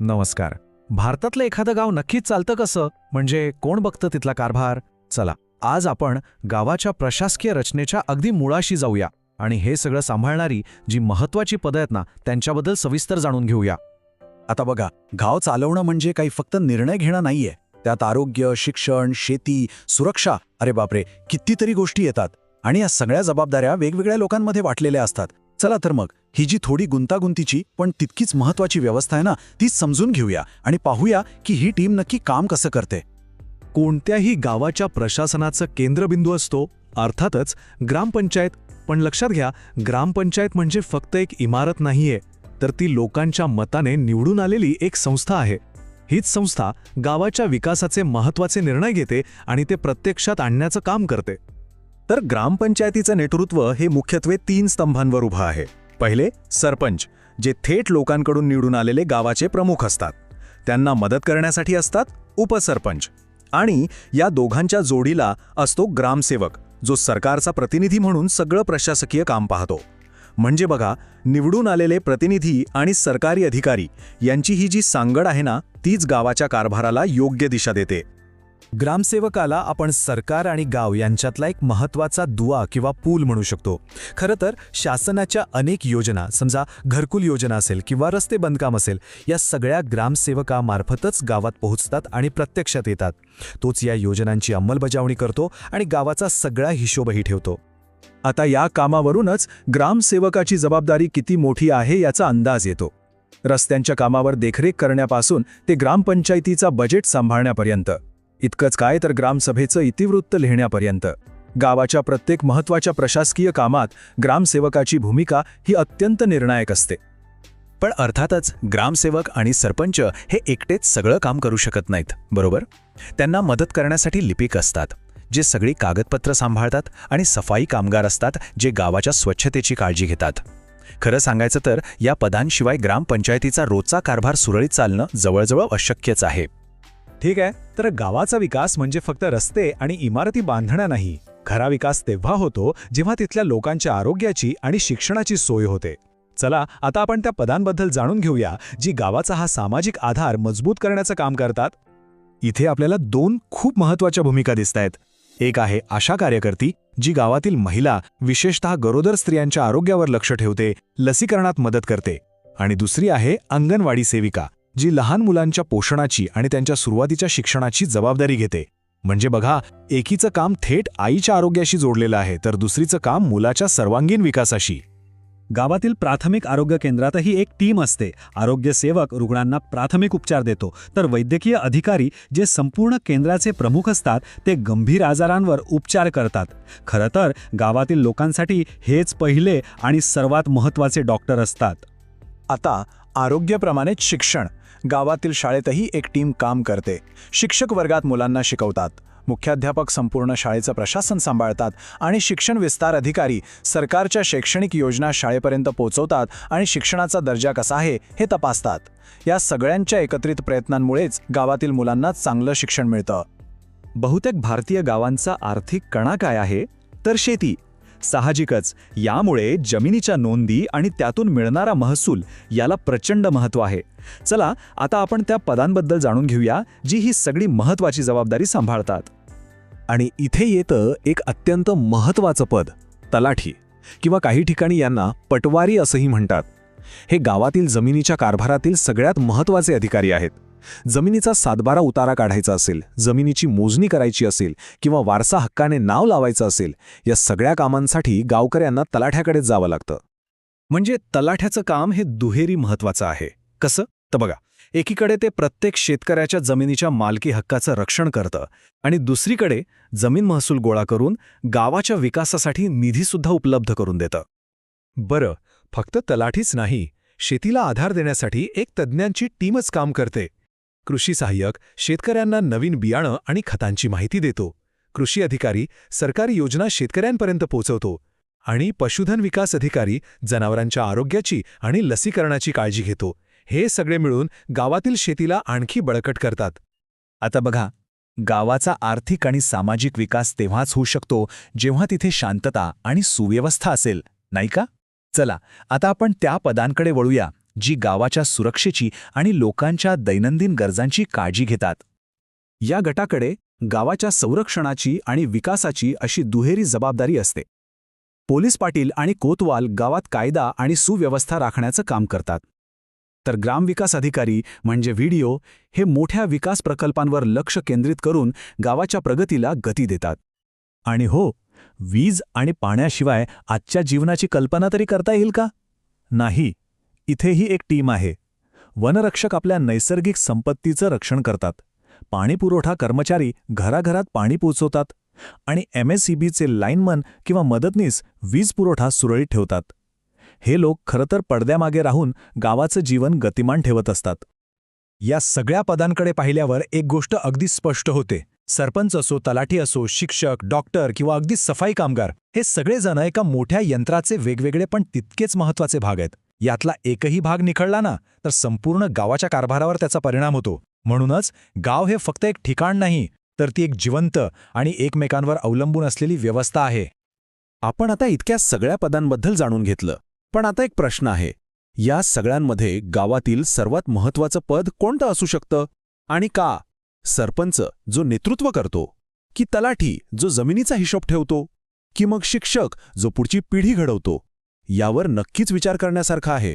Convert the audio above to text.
नमस्कार. भारतातलं एखादं गाव नक्कीच चालतं कसं? म्हणजे कोण बघतं तिथला कारभार? चला आज आपण गावाच्या प्रशासकीय रचनेच्या अगदी मुळाशी जाऊया आणि हे सगळं सांभाळणारी जी महत्वाची पदं आहेत ना त्यांच्याबद्दल सविस्तर जाणून घेऊया. आता बघा गाव चालवणं म्हणजे काही फक्त निर्णय घेणं नाहीये. त्यात आरोग्य शिक्षण शेती सुरक्षा अरे बापरे कितीतरी गोष्टी येतात. आणि या सगळ्या जबाबदाऱ्या वेगवेगळ्या लोकांमध्ये वाटलेल्या असतात. चला तर मग ही जी थोडी गुंतागुंतीची पण तितकीच महत्वाची व्यवस्था आहे ना ती समजून घेऊया आणि पाहूया की ही टीम नक्की काम कसं करते. कोणत्याही गावाच्या प्रशासनाचं केंद्रबिंदू असतो अर्थातच ग्रामपंचायत. पण लक्षात घ्या ग्रामपंचायत म्हणजे फक्त एक इमारत नाहीये तर ती लोकांच्या मताने निवडून आलेली एक संस्था आहे. हीच संस्था गावाच्या विकासाचे महत्त्वाचे निर्णय घेते आणि ते प्रत्यक्षात आणण्याचं काम करते. तर ग्रामपंचायतीचं नेतृत्व हे मुख्यत्वे तीन स्तंभांवर उभं आहे. पहिले सरपंच जे थेट लोकांकडून निवडून आलेले गावाचे प्रमुख असतात. त्यांना मदत करण्यासाठी असतात उपसरपंच. आणि या दोघांच्या जोडीला असतो ग्रामसेवक जो सरकारचा प्रतिनिधी म्हणून सगळं प्रशासकीय काम पाहतो. म्हणजे बघा निवडून आलेले प्रतिनिधी आणि सरकारी अधिकारी यांची ही जी सांगड आहे ना तीच गावाच्या कारभाराला योग्य दिशा देते. ग्रामसेवकाला आपण सरकार आणि गाव यांच्यातला एक महत्त्वाचा दुवा किंवा पूल म्हणू शकतो. खरं तर शासनाच्या अनेक योजना समजा घरकुल योजना असेल किंवा रस्ते बांधकाम असेल या सगळ्या ग्रामसेवकामार्फतच गावात पोहोचतात आणि प्रत्यक्षात येतात. तोच या योजनांची अंमलबजावणी करतो आणि गावाचा सगळा हिशोबही ठेवतो. आता या कामावरूनच ग्रामसेवकाची जबाबदारी किती मोठी आहे याचा अंदाज येतो. रस्त्यांच्या कामावर देखरेख करण्यापासून ते ग्रामपंचायतीचा बजेट सांभाळण्यापर्यंत. इतकंच काय तर ग्रामसभेचं इतिवृत्त लिहिण्यापर्यंत. गावाच्या प्रत्येक महत्त्वाच्या प्रशासकीय कामात ग्रामसेवकाची भूमिका ही अत्यंत निर्णायक असते. पण अर्थातच ग्रामसेवक आणि सरपंच हे एकटेच सगळं काम करू शकत नाहीत बरोबर? त्यांना मदत करण्यासाठी लिपिक असतात जे सगळी कागदपत्र सांभाळतात आणि सफाई कामगार असतात जे गावाच्या स्वच्छतेची काळजी घेतात. खरं सांगायचं तर या पदांशिवाय ग्रामपंचायतीचा रोजचा कारभार सुरळीत चालणं जवळजवळ अशक्यच आहे. ठीक आहे तर गावाचा विकास म्हणजे फक्त रस्ते आणि इमारती बांधण्या नाही. खरा विकास तेव्हा होतो जेव्हा तिथल्या लोकांच्या आरोग्याची आणि शिक्षणाची सोय होते. चला आता आपण त्या पदांबद्दल जाणून घेऊया जी गावाचा हा सामाजिक आधार मजबूत करण्याचं काम करतात. इथे आपल्याला दोन खूप महत्त्वाच्या भूमिका दिसत आहेत. एक आहे आशा कार्यकर्ती जी गावातील महिला विशेषतः गरोदर स्त्रियांच्या आरोग्यावर लक्ष ठेवते लसीकरणात मदत करते. आणि दुसरी आहे अंगणवाडी सेविका. जी लहान मुलांच्या पोषणाची आणि त्यांच्या सुरुवातीच्या शिक्षणाची जबाबदारी घेते. म्हणजे बघा एकीचं काम थेट आईच्या आरोग्याशी जोडलेलं आहे तर दुसरीचं काम मुलाच्या सर्वांगीण विकासाशी. गावातील प्राथमिक आरोग्य केंद्रातही एक टीम असते. आरोग्य सेवक रुग्णांना प्राथमिक उपचार देतो. तर वैद्यकीय अधिकारी जे संपूर्ण केंद्राचे प्रमुख असतात ते गंभीर आजारांवर उपचार करतात. खरं तर गावातील लोकांसाठी हेच पहिले आणि सर्वात महत्त्वाचे डॉक्टर असतात. आता आरोग्याप्रमाणेच शिक्षण. गावातील शाळेतही एक टीम काम करते. शिक्षक वर्गात मुलांना शिकवतात. मुख्याध्यापक संपूर्ण शाळेचं प्रशासन सांभाळतात आणि शिक्षण विस्तार अधिकारी सरकारच्या शैक्षणिक योजना शाळेपर्यंत पोहोचवतात आणि शिक्षणाचा दर्जा कसा आहे हे तपासतात. या सगळ्यांच्या एकत्रित प्रयत्नांमुळेच गावातील मुलांना चांगलं शिक्षण मिळतं. बहुतेक भारतीय गावांचा आर्थिक कणा काय आहे? तर शेती साहजिकच. यामुळे जमिनीच्या नोंदी आणि त्यातून मिळणारा महसूल याला प्रचंड महत्त्व आहे. चला आता आपण त्या पदांबद्दल जाणून घेऊया जी ही सगळी महत्त्वाची जबाबदारी सांभाळतात. आणि इथे येतं एक अत्यंत महत्त्वाचं पद तलाठी किंवा काही ठिकाणी यांना पटवारी असंही म्हणतात. हे गावातील जमिनीच्या कारभारातील सगळ्यात महत्त्वाचे अधिकारी आहेत. जमिनीचा सातबारा उतारा काढायचा असेल जमिनीची मोजणी करायची असेल किंवा वारसा हक्काने नाव लावायचं असेल या सगळ्या कामांसाठी गावकऱ्यांना तलाठ्याकडेच जावं लागतं. म्हणजे तलाठ्याचं काम हे दुहेरी महत्त्वाचं आहे. कसं? तर बघा एकीकडे ते प्रत्येक शेतकऱ्याच्या जमिनीच्या मालकी हक्काचं रक्षण करतं आणि दुसरीकडे जमीन महसूल गोळा करून गावाच्या विकासासाठी निधीसुद्धा उपलब्ध करून देतं. बरं फक्त तलाठीच नाही शेतीला आधार देण्यासाठी एक तज्ज्ञांची टीमच काम करते. कृषी सहाय्यक शेतकऱ्यांना नवीन बियाणं आणि खतांची माहिती देतो. कृषी अधिकारी सरकारी योजना शेतकऱ्यांपर्यंत पोहोचवतो आणि पशुधन विकास अधिकारी जनावरांच्या आरोग्याची आणि लसीकरणाची काळजी घेतो. हे सगळे मिळून गावातील शेतीला आणखी बळकट करतात. आता बघा गावाचा आर्थिक आणि सामाजिक विकास तेव्हाच होऊ शकतो जेव्हा तिथे शांतता आणि सुव्यवस्था असेल नाही का? चला आता आपण त्या पदांकडे वळूया. जी गावाच्या सुरक्षेची आणि लोकांच्या दैनंदिन गरजांची काळजी घेतात. या गटाकडे गावाच्या संरक्षणाची आणि विकासाची अशी दुहेरी जबाबदारी असते. पोलीस पाटील आणि कोतवाल गावात कायदा आणि सुव्यवस्था राखण्याचं काम करतात. तर ग्रामविकास अधिकारी म्हणजे व्हिडिओ हे मोठ्या विकास प्रकल्पांवर लक्ष केंद्रित करून गावाच्या प्रगतीला गती देतात. आणि हो वीज आणि पाण्याशिवाय आजच्या जीवनाची कल्पना तरी करता येईल का? नाही. इथेही एक टीम आहे. वनरक्षक आपल्या नैसर्गिक संपत्तीचं रक्षण करतात. पाणीपुरवठा कर्मचारी घराघरात पाणी पोचवतात आणि एम एस सी लाईनमन किंवा मदतनीस वीज पुरवठा सुरळीत ठेवतात. हे लोक खरंतर पडद्यामागे राहून गावाचं जीवन गतिमान ठेवत असतात. या सगळ्या पदांकडे पाहिल्यावर एक गोष्ट अगदी स्पष्ट होते. सरपंच असो तलाठी असो शिक्षक डॉक्टर किंवा अगदी सफाई कामगार हे सगळेजण एका मोठ्या यंत्राचे वेगवेगळे पण तितकेच महत्त्वाचे भाग आहेत. यातला एकही भाग निखळला ना तर संपूर्ण गावाच्या कारभारावर त्याचा परिणाम होतो. म्हणूनच गाव हे फक्त एक ठिकाण नाही तर ती एक जिवंत आणि एकमेकांवर अवलंबून असलेली व्यवस्था आहे. आपण आता इतक्या सगळ्या पदांबद्दल जाणून घेतलं. पण आता एक प्रश्न आहे. या सगळ्यांमध्ये गावातील सर्वात महत्वाचं पद कोणतं असू शकतं? आणि का? सरपंच जो नेतृत्व करतो की तलाठी जो जमिनीचा हिशोब ठेवतो की मग शिक्षक जो पुढची पिढी घडवतो? यावर नक्कीच विचार करण्यासारखा आहे.